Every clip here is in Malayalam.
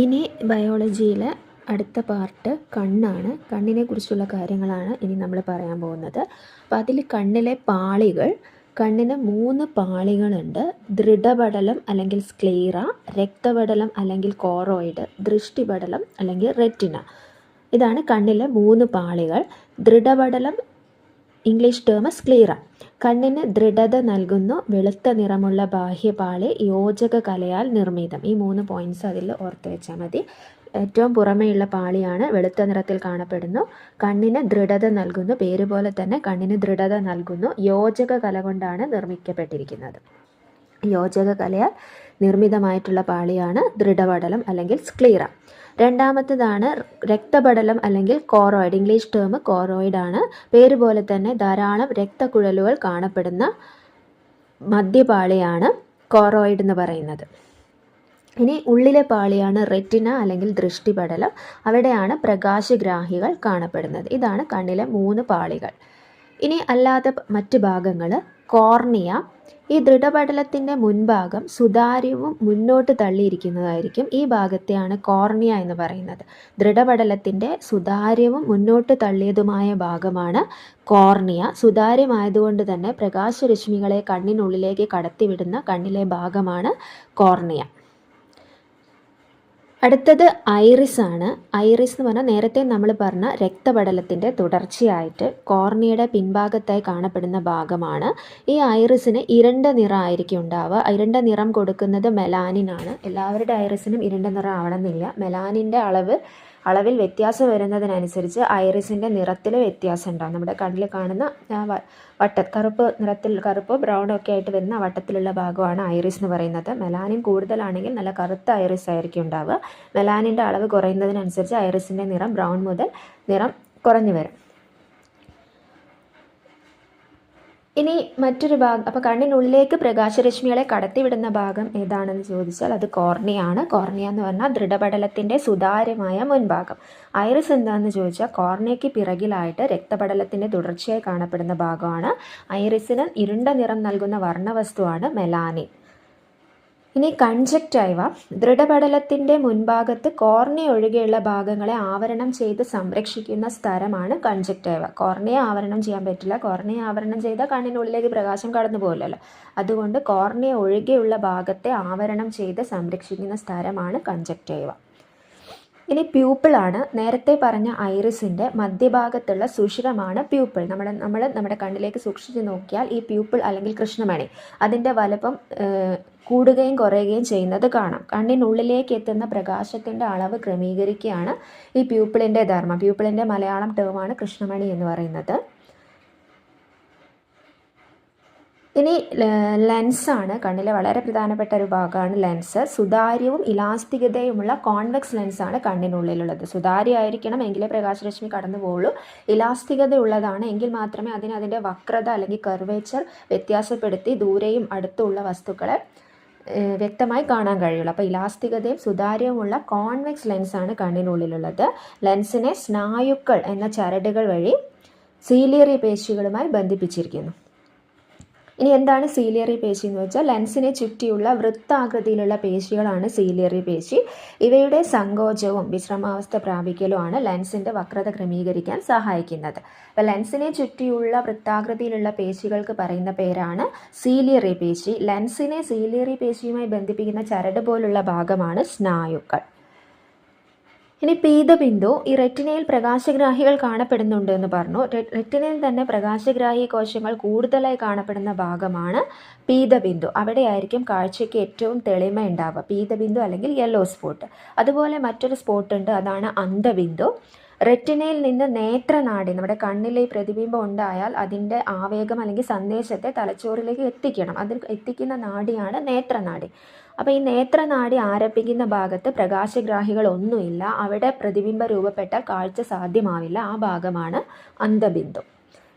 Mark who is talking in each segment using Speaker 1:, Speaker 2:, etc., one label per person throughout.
Speaker 1: ഇനി ബയോളജിയിലെ അടുത്ത പാർട്ട് കണ്ണാണ്. കണ്ണിനെ കുറിച്ചുള്ള കാര്യങ്ങളാണ് ഇനി നമ്മൾ പറയാൻ പോകുന്നത്. അപ്പോൾ അതിൽ കണ്ണിലെ പാളികൾ കണ്ണിന് മൂന്ന് പാളികളുണ്ട്. ദൃഢപടലം അല്ലെങ്കിൽ സ്ക്ലീറ രക്തപടലം അല്ലെങ്കിൽ കോറോയിഡ് ദൃഷ്ടിപടലം അല്ലെങ്കിൽ റെറ്റിന ഇതാണ് കണ്ണിലെ മൂന്ന് പാളികൾ. ദൃഢപടലം ഇംഗ്ലീഷ് ടേം സ്ക്ലീറ കണ്ണിന് ദൃഢത നൽകുന്നു വെളുത്ത നിറമുള്ള ബാഹ്യപാളി യോജക കലയാൽ നിർമ്മിതം. ഈ മൂന്ന് പോയിന്റ്സ് അതിൽ ഓർത്ത് വെച്ചാൽ മതി. ഏറ്റവും പുറമേയുള്ള പാളിയാണ് വെളുത്ത നിറത്തിൽ കാണപ്പെടുന്നു. കണ്ണിന് ദൃഢത നൽകുന്നു പേര് പോലെ തന്നെ കണ്ണിന് ദൃഢത നൽകുന്നു. യോജക കല കൊണ്ടാണ് നിർമ്മിക്കപ്പെട്ടിരിക്കുന്നത്. യോജക കലയാൽ നിർമ്മിതമായിട്ടുള്ള പാളിയാണ് ദൃഢപടലം അല്ലെങ്കിൽ സ്ക്ലീറ രണ്ടാമത്തേതാണ് രക്തപടലം അല്ലെങ്കിൽ കോറോയിഡ് ഇംഗ്ലീഷ് ടേം കോറോയിഡ് ആണ്. പേര് പോലെ തന്നെ ധാരാളം രക്തക്കുഴലുകൾ കാണപ്പെടുന്ന മദ്യപാളിയാണ് കോറോയിഡ് എന്ന് പറയുന്നത്. ഇനി ഉള്ളിലെ പാളിയാണ് റെറ്റിന അല്ലെങ്കിൽ ദൃഷ്ടിപടലം. അവിടെയാണ് പ്രകാശഗ്രാഹികൾ കാണപ്പെടുന്നത്. ഇതാണ് കണ്ണിലെ മൂന്ന് പാളികൾ. ഇനി അല്ലാത്ത മറ്റ് ഭാഗങ്ങൾ കോർണിയ ഈ ദൃഢപടലത്തിന്റെ മുൻഭാഗം സുതാര്യവും മുന്നോട്ട് തള്ളിയിരിക്കുന്നതായിരിക്കും ഈ ഭാഗത്തെയാണ് കോർണിയ എന്ന് പറയുന്നത്. ദൃഢപടലത്തിന്റെ സുതാര്യവും മുന്നോട്ട് തള്ളിയതുമായ ഭാഗമാണ് കോർണിയ. സുതാര്യമായതുകൊണ്ട് തന്നെ പ്രകാശരശ്മികളെ കണ്ണിനുള്ളിലേക്ക് കടത്തിവിടുന്ന കണ്ണിലെ ഭാഗമാണ് കോർണിയ. അടുത്തത് ഐറിസ് ആണ്. ഐറിസ് എന്ന് പറഞ്ഞാൽ നേരത്തെ നമ്മൾ പറഞ്ഞ രക്തപടലത്തിന്റെ തുടർച്ചയായിട്ട് കോർണിയയുടെ പിൻഭാഗത്തായി കാണപ്പെടുന്ന ഭാഗമാണ്. ഈ ഐറിസിന് ഇരുണ്ട നിറമായിരിക്കും ഉണ്ടാവുക. ഇരുണ്ട നിറം കൊടുക്കുന്നത് മെലാനിനാണ് എല്ലാവരുടെ ഐറിസിനും ഇരണ്ട നിറം ആവണമെന്നില്ല. മെലാനിന്റെ അളവ് അളവിൽ വ്യത്യാസം വരുന്നതിനനുസരിച്ച് ഐറിസിന്റെ നിറത്തിൽ വ്യത്യാസം ഉണ്ടാകും നമ്മുടെ കണ്ണിൽ കാണുന്ന വട്ട കറുപ്പ് നിറത്തിൽ കറുപ്പ് ബ്രൗണോ ഒക്കെ ആയിട്ട് വരുന്ന വട്ടത്തിലുള്ള ഭാഗമാണ് ഐറിസ് എന്ന് പറയുന്നത്. മെലാനിൻ കൂടുതലാണെങ്കിൽ നല്ല കറുത്ത ഐറിസ് ആയിരിക്കും ഉണ്ടാവുക. മെലാനിന്റെ അളവ് കുറയുന്നതിനനുസരിച്ച് ഐറിസിന്റെ നിറം ബ്രൗൺ മുതൽ നിറം കുറഞ്ഞു വരും. ഇനി മറ്റൊരു ഭാഗം അപ്പോൾ കണ്ണിനുള്ളിലേക്ക് പ്രകാശരശ്മികളെ കടത്തിവിടുന്ന ഭാഗം ഏതാണെന്ന് ചോദിച്ചാൽ അത് കോർണിയാണ്. കോർണിയ എന്ന് പറഞ്ഞാൽ ദൃഢപടലത്തിന്റെ സുതാര്യമായ മുൻഭാഗം. ഐറിസ് എന്താണെന്ന് ചോദിച്ചാൽ കോർണിയയ്ക്ക് പിറകിലായിട്ട് രക്തപടലത്തിന്റെ തുടർച്ചയായി കാണപ്പെടുന്ന ഭാഗമാണ്. ഐറിസിന് ഇരുണ്ട നിറം നൽകുന്ന വർണവസ്തുവാണ് മെലാനിൻ. ഇനി കൺജക്റ്റൈവ ദൃഢപടലത്തിന്റെ മുൻഭാഗത്ത് കോർണിയ ഒഴികെയുള്ള ഭാഗങ്ങളെ ആവരണം ചെയ്ത് സംരക്ഷിക്കുന്ന സ്ഥലമാണ് കൺജക്റ്റൈവ കോർണിയ ആവരണം ചെയ്യാൻ പറ്റില്ല. കോർണിയ ആവരണം ചെയ്താൽ കണ്ണിനുള്ളിലേക്ക് പ്രകാശം കടന്നു പോകില്ലല്ലോ അതുകൊണ്ട് കോർണിയ ഒഴികെയുള്ള ഭാഗത്തെ ആവരണം ചെയ്ത് സംരക്ഷിക്കുന്ന സ്ഥലമാണ് കൺജക്റ്റൈവ ഇനി പ്യൂപ്പിളാണ് നേരത്തെ പറഞ്ഞ ഐറിസിന്റെ മധ്യഭാഗത്തുള്ള സുഷിരമാണ് പ്യൂപ്പിൾ നമ്മൾ നമ്മൾ നമ്മുടെ കണ്ണിലേക്ക് സൂക്ഷിച്ച് നോക്കിയാൽ ഈ പ്യൂപ്പിൾ അല്ലെങ്കിൽ കൃഷ്ണമണി അതിന്റെ വലപ്പം കൂടുകയും കുറയുകയും ചെയ്യുന്നത് കാണാം. കണ്ണിനുള്ളിലേക്ക് എത്തുന്ന പ്രകാശത്തിന്റെ അളവ് ക്രമീകരിക്കുകയാണ് ഈ പ്യൂപ്പിളിന്റെ ധർമ്മം. പ്യൂപ്പിളിന്റെ മലയാളം ടേമാണ് കൃഷ്ണമണി എന്ന് പറയുന്നത്. ഇനി ലെൻസാണ്. കണ്ണിലെ വളരെ പ്രധാനപ്പെട്ട ഒരു ഭാഗമാണ് ലെൻസ്. സുതാര്യവും ഇലാസ്തികതയുമുള്ള കോൺവെക്സ് ലെൻസാണ് കണ്ണിനുള്ളിലുള്ളത്. സുതാര്യമായിരിക്കണം എങ്കിലേ പ്രകാശരശ്മി കടന്നു പോകുള്ളൂ ഇലാസ്തികത ഉള്ളതാണ് എങ്കിൽ മാത്രമേ അതിന് അതിന്റെ വക്രത അല്ലെങ്കിൽ കർവേച്ചർ വ്യത്യാസപ്പെടുത്തി ദൂരെയും അടുത്തുള്ള വസ്തുക്കളെ വ്യക്തമായി കാണാൻ കഴിയുള്ളൂ. അപ്പോൾ ഇലാസ്തികതയും സുതാര്യവുമുള്ള കോൺവെക്സ് ലെൻസാണ് കണ്ണിനുള്ളിലുള്ളത്. ലെൻസിനെ സ്നായുക്കൾ എന്ന ചരടുകൾ വഴി സീലിയറി പേശികളുമായി ബന്ധിപ്പിച്ചിരിക്കുന്നു. ഇനി എന്താണ് സീലിയറി പേശി എന്ന് വെച്ചാൽ ലെൻസിനെ ചുറ്റിയുള്ള വൃത്താകൃതിയിലുള്ള പേശികളാണ് സീലിയറി പേശി ഇവയുടെ സങ്കോചവും വിശ്രമാവസ്ഥ പ്രാപിക്കലുമാണ് ലെൻസിന്റെ വക്രത ക്രമീകരിക്കാൻ സഹായിക്കുന്നത്. അപ്പോൾ ലെൻസിനെ ചുറ്റിയുള്ള വൃത്താകൃതിയിലുള്ള പേശികൾക്ക് പറയുന്ന പേരാണ് സീലിയറി പേശി ലെൻസിനെ സീലിയറി പേശിയുമായി ബന്ധിപ്പിക്കുന്ന ചരട് പോലുള്ള ഭാഗമാണ് സ്നായുക്കൾ. ഇനി പീതബിന്ദു ഈ റെറ്റിനയിൽ പ്രകാശഗ്രാഹികൾ കാണപ്പെടുന്നുണ്ട് എന്ന് പറഞ്ഞു. റെറ്റിനയിൽ തന്നെ പ്രകാശഗ്രാഹി കോശങ്ങൾ കൂടുതലായി കാണപ്പെടുന്ന ഭാഗമാണ് പീതബിന്ദു. അവിടെയായിരിക്കും കാഴ്ചയ്ക്ക് ഏറ്റവും തെളിമ ഉണ്ടാവുക. പീതബിന്ദു അല്ലെങ്കിൽ യെല്ലോ സ്പോട്ട് അതുപോലെ മറ്റൊരു സ്പോട്ട് ഉണ്ട് അതാണ് അന്ധബിന്ദു. റെറ്റിനയിൽ നിന്ന് നേത്രനാടി നമ്മുടെ കണ്ണിലെ പ്രതിബിംബം ഉണ്ടായാൽ അതിന്റെ ആവേഗം അല്ലെങ്കിൽ സന്ദേശത്തെ തലച്ചോറിലേക്ക് എത്തിക്കണം. അതിൽ എത്തിക്കുന്ന നാടിയാണ് നേത്രനാടി. അപ്പോൾ ഈ നേത്രനാടി ആരംഭിക്കുന്ന ഭാഗത്ത് പ്രകാശഗ്രാഹികൾ ഒന്നുമില്ല അവിടെ പ്രതിബിംബ രൂപപ്പെട്ട കാഴ്ച സാധ്യമാവില്ല. ആ ഭാഗമാണ് അന്ധബിന്ദു.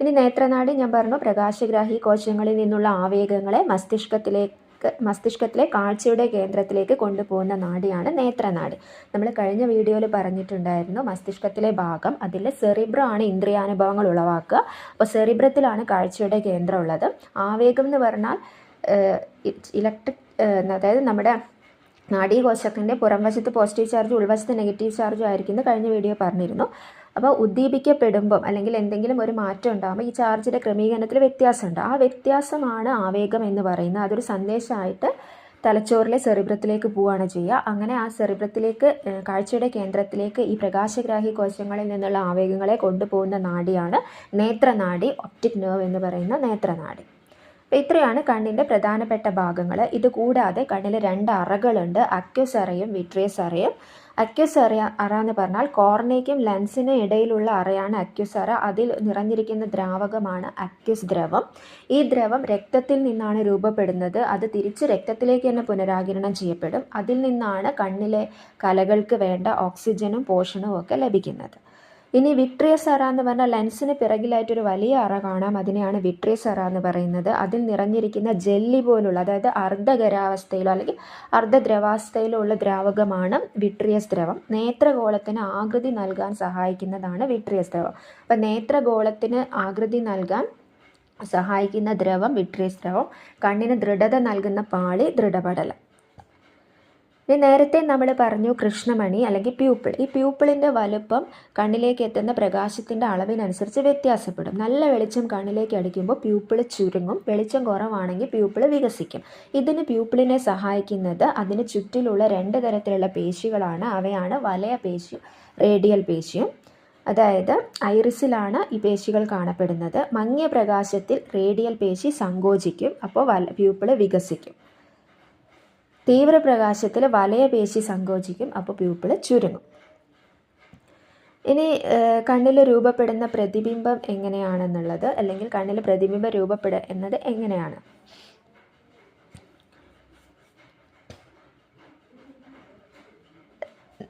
Speaker 1: ഇനി നേത്രനാടി ഞാൻ പറഞ്ഞു പ്രകാശഗ്രാഹി കോശങ്ങളിൽ നിന്നുള്ള ആവേഗങ്ങളെ മസ്തിഷ്കത്തിലേക്ക് മസ്തിഷ്കത്തിലെ കാഴ്ചയുടെ കേന്ദ്രത്തിലേക്ക് കൊണ്ടുപോകുന്ന നാടിയാണ് നേത്രനാടി. നമ്മൾ കഴിഞ്ഞ വീഡിയോയിൽ പറഞ്ഞിട്ടുണ്ടായിരുന്നു മസ്തിഷ്കത്തിലെ ഭാഗം അതിൽ സെറിബ്ര ആണ് ഇന്ദ്രിയാനുഭവങ്ങൾ ഉളവാക്കുക. അപ്പോൾ സെറിബ്രത്തിലാണ് കാഴ്ചയുടെ കേന്ദ്രം ഉള്ളത്. ആവേഗം എന്ന് പറഞ്ഞാൽ ഇലക്ട്രിക് അതായത് നമ്മുടെ നാഡീകോശത്തിന്റെ പുറംവശത്ത് പോസിറ്റീവ് ചാർജ് ഉൾവശത്ത് നെഗറ്റീവ് ചാർജും ആയിരിക്കും എന്ന് കഴിഞ്ഞ വീഡിയോ പറഞ്ഞിരുന്നു. അപ്പോൾ ഉദ്ദീപിക്കപ്പെടുമ്പം അല്ലെങ്കിൽ എന്തെങ്കിലും ഒരു മാറ്റം ഉണ്ടാകുമ്പോൾ ഈ ചാർജിന്റെ ക്രമീകരണത്തിൽ വ്യത്യാസമുണ്ട്. ആ വ്യത്യാസമാണ് ആവേഗം എന്ന് പറയുന്നത്. അതൊരു സന്ദേശമായിട്ട് തലച്ചോറിലെ സെറിബ്രത്തിലേക്ക് പോവുകയാണ് ചെയ്യുക. അങ്ങനെ ആ സെറിബ്രത്തിലേക്ക് കാഴ്ചയുടെ കേന്ദ്രത്തിലേക്ക് ഈ പ്രകാശഗ്രാഹി കോശങ്ങളിൽ നിന്നുള്ള ആവേഗങ്ങളെ കൊണ്ടുപോകുന്ന നാടിയാണ് നേത്രനാടി ഒപ്റ്റിക് നെർവ് എന്ന് പറയുന്ന അപ്പോൾ ഇത്രയാണ് കണ്ണിന്റെ പ്രധാനപ്പെട്ട ഭാഗങ്ങൾ. ഇത് കൂടാതെ കണ്ണിൽ രണ്ട് അറകളുണ്ട്. അക്യൂസ് അറയും വിട്രിയസ് അറയും അക്യൂസ് അറ എന്ന് പറഞ്ഞാൽ കോർണയ്ക്കും ലെൻസിനും ഇടയിലുള്ള അറയാണ് അക്യൂസ് അറ അതിൽ നിറഞ്ഞിരിക്കുന്ന ദ്രാവകമാണ് അക്യൂസ് ദ്രവം. ഈ ദ്രവം രക്തത്തിൽ നിന്നാണ് രൂപപ്പെടുന്നത്. അത് തിരിച്ച് രക്തത്തിലേക്ക് തന്നെ പുനരാകിരണം ചെയ്യപ്പെടും. അതിൽ നിന്നാണ് കണ്ണിലെ കലകൾക്ക് വേണ്ട ഓക്സിജനും പോഷണവും ഒക്കെ ലഭിക്കുന്നത്. ഇനി വിട്രിയസ് അറ എന്ന് പറഞ്ഞാൽ ലെൻസിന് പിറകിലായിട്ടൊരു വലിയ അറ കാണാം. അതിനെയാണ് വിട്രിയസ് അറ എന്ന് പറയുന്നത്. അതിൽ നിറഞ്ഞിരിക്കുന്ന ജെല്ലി പോലുള്ള അതായത് അർദ്ധഖരാവസ്ഥയിലോ അല്ലെങ്കിൽ അർദ്ധദ്രവാവസ്ഥയിലോ ഉള്ള ദ്രാവകമാണ് വിട്രിയസ് ദ്രവം നേത്രഗോളത്തിന് ആകൃതി നൽകാൻ സഹായിക്കുന്നതാണ് വിട്രിയസ് ദ്രവം അപ്പം നേത്രഗോളത്തിന് ആകൃതി നൽകാൻ സഹായിക്കുന്ന ദ്രവം വിട്രിയസ് ദ്രവം കണ്ണിന് ദൃഢത നൽകുന്ന പാളി ദൃഢപടലം. ഇനി നേരത്തെ നമ്മൾ പറഞ്ഞു കൃഷ്ണമണി അല്ലെങ്കിൽ പ്യൂപ്പിൾ. ഈ പ്യൂപ്പിളിന്റെ വലുപ്പം കണ്ണിലേക്ക് എത്തുന്ന പ്രകാശത്തിന്റെ അളവിനനുസരിച്ച് വ്യത്യാസപ്പെടും. നല്ല വെളിച്ചം കണ്ണിലേക്ക് അടിക്കുമ്പോൾ പ്യൂപ്പിൾ ചുരുങ്ങും. വെളിച്ചം കുറവാണെങ്കിൽ പ്യൂപ്പിൾ വികസിക്കും. ഇതിന് പ്യൂപ്പിളിനെ സഹായിക്കുന്നത് അതിന് ചുറ്റിലുള്ള രണ്ട് തരത്തിലുള്ള പേശികളാണ്. അവയാണ് വലയ പേശിയും റേഡിയൽ പേശിയും. അതായത് ഐറിസിലാണ് ഈ പേശികൾ കാണപ്പെടുന്നത്. മങ്ങിയ പ്രകാശത്തിൽ റേഡിയൽ പേശി സങ്കോചിക്കും. അപ്പോൾ വല പ്യൂപ്പിൾ വികസിക്കും. തീവ്രപ്രകാശത്തിൽ വലയപേശി സങ്കോചിക്കും അപ്പോൾ പ്യൂപ്പിൾ ചുരുങ്ങും. ഇനി കണ്ണിൽ രൂപപ്പെടുന്ന പ്രതിബിംബം എങ്ങനെയാണെന്നുള്ളത് അല്ലെങ്കിൽ കണ്ണിൽ പ്രതിബിംബം രൂപപ്പെടുക എന്നത് എങ്ങനെയാണ്?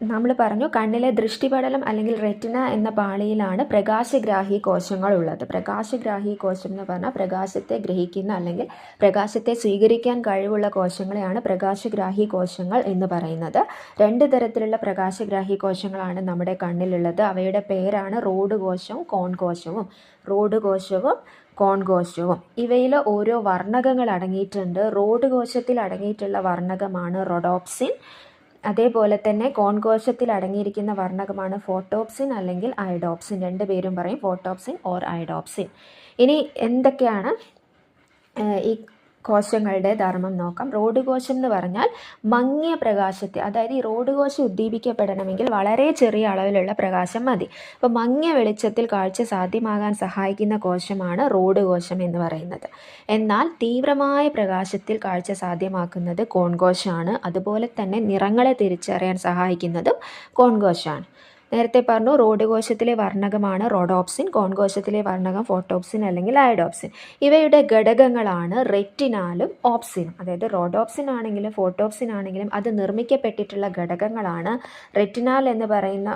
Speaker 1: നമ്മൾ പറഞ്ഞു കണ്ണിലെ ദൃഷ്ടിപടലം അല്ലെങ്കിൽ റെറ്റിന എന്ന പാളിയിലാണ് പ്രകാശഗ്രാഹി കോശങ്ങൾ ഉള്ളത്. പ്രകാശഗ്രാഹി കോശം എന്ന് പറഞ്ഞാൽ പ്രകാശത്തെ ഗ്രഹിക്കുന്ന അല്ലെങ്കിൽ പ്രകാശത്തെ സ്വീകരിക്കാൻ കഴിവുള്ള കോശങ്ങളെയാണ് പ്രകാശഗ്രാഹി കോശങ്ങൾ എന്ന് പറയുന്നത്. രണ്ട് തരത്തിലുള്ള പ്രകാശഗ്രാഹി കോശങ്ങളാണ് നമ്മുടെ കണ്ണിലുള്ളത്. അവയുടെ പേരാണ് റോഡ് കോശവും കോൺ കോശവും റോഡ് കോശവും കോൺ കോശവും ഇവയിൽ ഓരോ വർണകങ്ങൾ അടങ്ങിയിട്ടുണ്ട്. റോഡ് കോശത്തിൽ അടങ്ങിയിട്ടുള്ള വർണകമാണ് റൊഡോപ്സിൻ. അതേപോലെ തന്നെ കോൺകോശത്തിൽ അടങ്ങിയിരിക്കുന്ന വർണകമാണ് ഫോട്ടോപ്സിൻ അല്ലെങ്കിൽ അയഡോപ്സിൻ. രണ്ട് പേരും പറയും ഫോട്ടോപ്സിൻ ഓർ അയഡോപ്സിൻ. ഇനി എന്തൊക്കെയാണ് ഈ കോശങ്ങളുടെ ധർമ്മം നോക്കാം. റോഡ് കോശം എന്ന് പറഞ്ഞാൽ മങ്ങിയ പ്രകാശത്തെ അതായത് ഈ റോഡ് കോശം ഉദ്ദീപിക്കപ്പെടണമെങ്കിൽ വളരെ ചെറിയ അളവിലുള്ള പ്രകാശം മതി. അപ്പോൾ മങ്ങിയ വെളിച്ചത്തിൽ കാഴ്ച സാധ്യമാകാൻ സഹായിക്കുന്ന കോശമാണ് റോഡ് കോശം എന്ന് പറയുന്നത്. എന്നാൽ തീവ്രമായ പ്രകാശത്തിൽ കാഴ്ച സാധ്യമാക്കുന്നത് കോൺകോശമാണ്. അതുപോലെ തന്നെ നിറങ്ങളെ തിരിച്ചറിയാൻ സഹായിക്കുന്നതും കോൺകോശമാണ്. നേരത്തെ പറഞ്ഞു റോഡ് കോശത്തിലെ വർണകമാണ് റോഡോപ്സിൻ കോൺകോശത്തിലെ വർണകം ഫോട്ടോപ്സിൻ അല്ലെങ്കിൽ ഐഡോപ്സിൻ ഇവയുടെ ഘടകങ്ങളാണ് റെറ്റിനാലും ഓപ്സിനും. അതായത് റോഡോപ്സിൻ ആണെങ്കിലും ഫോട്ടോപ്സിൻ ആണെങ്കിലും അത് നിർമ്മിക്കപ്പെട്ടിട്ടുള്ള ഘടകങ്ങളാണ് റെറ്റിനാൽ എന്ന് പറയുന്ന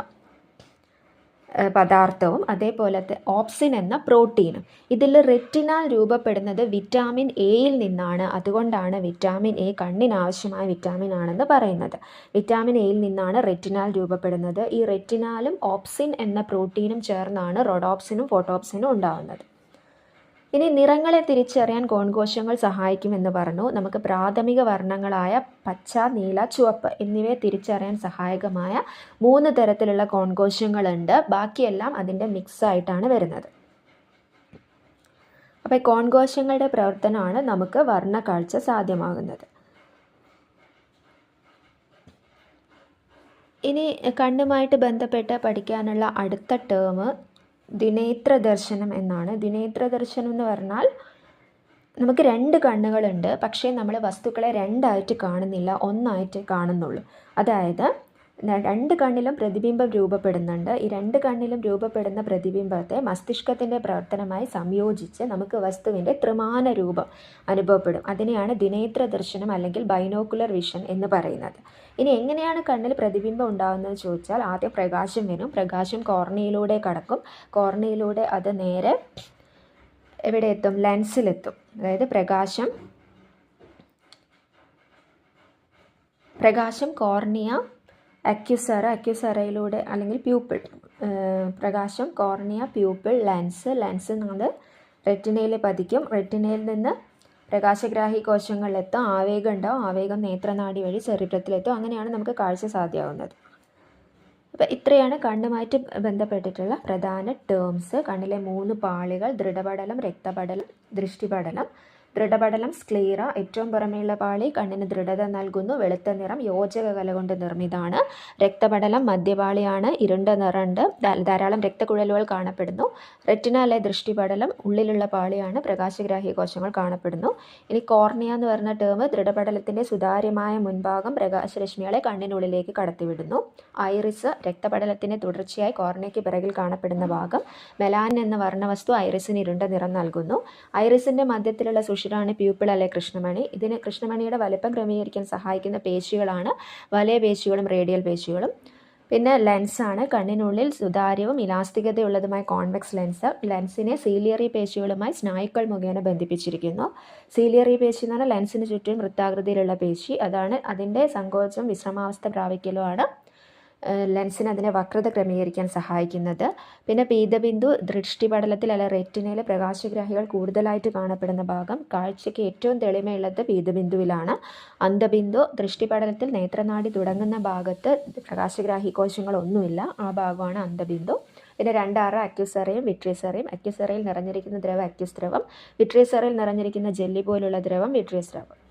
Speaker 1: പദാർത്ഥവും അതേപോലെ ഓപ്സിൻ എന്ന പ്രോട്ടീനും. ഇതിൽ റെറ്റിനാൽ രൂപപ്പെടുന്നത് വിറ്റാമിൻ എയിൽ നിന്നാണ്. അതുകൊണ്ടാണ് വിറ്റാമിൻ എ കണ്ണിനാവശ്യമായ വിറ്റാമിൻ ആണെന്ന് പറയുന്നത്. വിറ്റാമിൻ എയിൽ നിന്നാണ് റെറ്റിനാൽ രൂപപ്പെടുന്നത്. ഈ റെറ്റിനാലും ഓപ്സിൻ എന്ന പ്രോട്ടീനും ചേർന്നാണ് റൊഡോപ്സിനും ഫോട്ടോപ്സിനും ഉണ്ടാകുന്നത് ഇനി നിറങ്ങളെ തിരിച്ചറിയാൻ കോൺകോശങ്ങൾ സഹായിക്കുമെന്ന് പറഞ്ഞു. നമുക്ക് പ്രാഥമിക വർണങ്ങളായ പച്ച നീല ചുവപ്പ് എന്നിവയെ തിരിച്ചറിയാൻ സഹായകമായ മൂന്ന് തരത്തിലുള്ള കോൺകോശങ്ങളുണ്ട്. ബാക്കിയെല്ലാം അതിന്റെ മിക്സ് ആയിട്ടാണ് വരുന്നത് അപ്പോൾ കോൺകോശങ്ങളുടെ പ്രവർത്തനമാണ് നമുക്ക് വർണക്കാഴ്ച സാധ്യമാകുന്നത്. ഇനി കണ്ണുമായിട്ട് ബന്ധപ്പെട്ട് പഠിക്കാനുള്ള അടുത്ത ടേം ദിനേത്ര ദർശനം എന്നാണ്. ദിനേത്ര ദർശനം എന്ന് പറഞ്ഞാൽ നമുക്ക് രണ്ട് കണ്ണുകളുണ്ട്. പക്ഷേ നമ്മൾ വസ്തുക്കളെ രണ്ടായിട്ട് കാണുന്നില്ല. ഒന്നായിട്ട് കാണുന്നുള്ളൂ. അതായത് രണ്ട് കണ്ണിലും പ്രതിബിംബം രൂപപ്പെടുന്നുണ്ട്. ഈ രണ്ട് കണ്ണിലും രൂപപ്പെടുന്ന പ്രതിബിംബത്തെ മസ്തിഷ്കത്തിന്റെ പ്രവർത്തനമായി സംയോജിച്ച് നമുക്ക് വസ്തുവിന്റെ ത്രിമാന രൂപം അനുഭവപ്പെടും. അതിനെയാണ് ദിനേത്ര ദർശനം അല്ലെങ്കിൽ ബൈനോക്കുലർ വിഷൻ എന്ന് പറയുന്നത്. ഇനി എങ്ങനെയാണ് കണ്ണിൽ പ്രതിബിംബം ഉണ്ടാകുന്നത് ചോദിച്ചാൽ ആദ്യം പ്രകാശം വരും. പ്രകാശം കോർണിയിലൂടെ കടക്കും. കോർണിയിലൂടെ അത് നേരെ എവിടെ എത്തും? ലെൻസിലെത്തും. അതായത് പ്രകാശം പ്രകാശം കോർണിയ അക്യുസറ അക്യുസറയിലൂടെ അല്ലെങ്കിൽ പ്യൂപ്പിൾ പ്രകാശം കോർണിയ പ്യൂപ്പിൾ ലെൻസ് ലെൻസ് നമ്മൾ റെറ്റിനയിൽ പതിക്കും. റെറ്റിനയിൽ നിന്ന് പ്രകാശഗ്രാഹി കോശങ്ങളിലെത്തും. ആവേഗം ഉണ്ടാവും. ആവേഗം നേത്രനാടി വഴി ചെറുപ്പത്തിലെത്തും അങ്ങനെയാണ് നമുക്ക് കാഴ്ച സാധ്യമാവുന്നത്. അപ്പോൾ ഇത്രയാണ് കണ്ണുമായിട്ട് ബന്ധപ്പെട്ടിട്ടുള്ള പ്രധാന ടേംസ് കണ്ണിലെ മൂന്ന് പാളികൾ ദൃഢപടലം രക്തപടലം ദൃഷ്ടിപടലം. ദൃഢപടലം സ്ക്ലീറ ഏറ്റവും പുറമെയുള്ള പാളി കണ്ണിന് ദൃഢത നൽകുന്നു വെളുത്ത നിറം യോജക കല കൊണ്ട് നിർമ്മിതമാണ് രക്തപടലം മധ്യപാളിയാണ് ഇരുണ്ട നിറണ്ട് ധാരാളം രക്തക്കുഴലുകൾ കാണപ്പെടുന്നു. റെറ്റിന ദൃഷ്ടിപടലം ഉള്ളിലുള്ള പാളിയാണ് പ്രകാശഗ്രാഹി കോശങ്ങൾ കാണപ്പെടുന്നു. ഇനി കോർണിയ എന്ന് പറഞ്ഞ ടേം ദൃഢപടലത്തിന്റെ സുതാര്യമായ മുൻഭാഗം പ്രകാശരശ്മികളെ കണ്ണിനുള്ളിലേക്ക് കടത്തിവിടുന്നു. ഐറിസ് രക്തപടലത്തിന് തുടർച്ചയായി കോർണിയയ്ക്ക് പിറകിൽ കാണപ്പെടുന്ന ഭാഗം മെലാൻ എന്ന വർണവസ്തു ഐറിസിന് ഇരുണ്ട നിറം നൽകുന്നു. ഐറിസിന്റെ മധ്യത്തിലുള്ള സുഷിരാണ് പ്യൂപ്പിൾ അല്ലെ കൃഷ്ണമണി. ഇതിന് കൃഷ്ണമണിയുടെ വലിപ്പം ക്രമീകരിക്കാൻ സഹായിക്കുന്ന പേശികളാണ് വലയ പേശികളും റേഡിയൽ പേശികളും. പിന്നെ ലെൻസാണ് കണ്ണിനുള്ളിൽ സുതാര്യവും ഇലാസ്തികതയുള്ളതുമായ കോൺവെക്സ് ലെൻസ്. ലെൻസിനെ സീലിയറി പേശികളുമായി സ്നായുക്കൾ മുഖേന ബന്ധിപ്പിച്ചിരിക്കുന്നു. സീലിയറി പേശി എന്ന് പറഞ്ഞാൽ ലെൻസിന് ചുറ്റും വൃത്താകൃതിയിലുള്ള പേശി. അതാണ് അതിന്റെ സങ്കോചം വിശ്രമാവസ്ഥ പ്രാപിക്കലുമാണ്. ലെൻസിന് അതിനെ വക്രത ക്രമീകരിക്കാൻ സഹായിക്കുന്നത്. പിന്നെ പീതബിന്ദു ദൃഷ്ടിപടലത്തിൽ അല്ല റെറ്റിനയിലെ പ്രകാശഗ്രാഹികൾ കൂടുതലായിട്ട് കാണപ്പെടുന്ന ഭാഗം. കാഴ്ചയ്ക്ക് ഏറ്റവും തെളിമയുള്ളത് പീതബിന്ദുവിലാണ്. അന്ധബിന്ദു ദൃഷ്ടിപടലത്തിൽ നേത്രനാടി തുടങ്ങുന്ന ഭാഗത്ത് പ്രകാശഗ്രാഹി കോശങ്ങളൊന്നുമില്ല. ആ ഭാഗമാണ് അന്ധബിന്ദു. പിന്നെ രണ്ടാറ് അക്യുസറയും വിട്രീസറയും. അക്യുസറയിൽ നിറഞ്ഞിരിക്കുന്ന ദ്രവം അക്യുസ് ദ്രവം വിട്രിയസറയിൽ നിറഞ്ഞിരിക്കുന്ന ജെല്ലി പോലുള്ള ദ്രവം വിട്രിയസ് ദ്രവം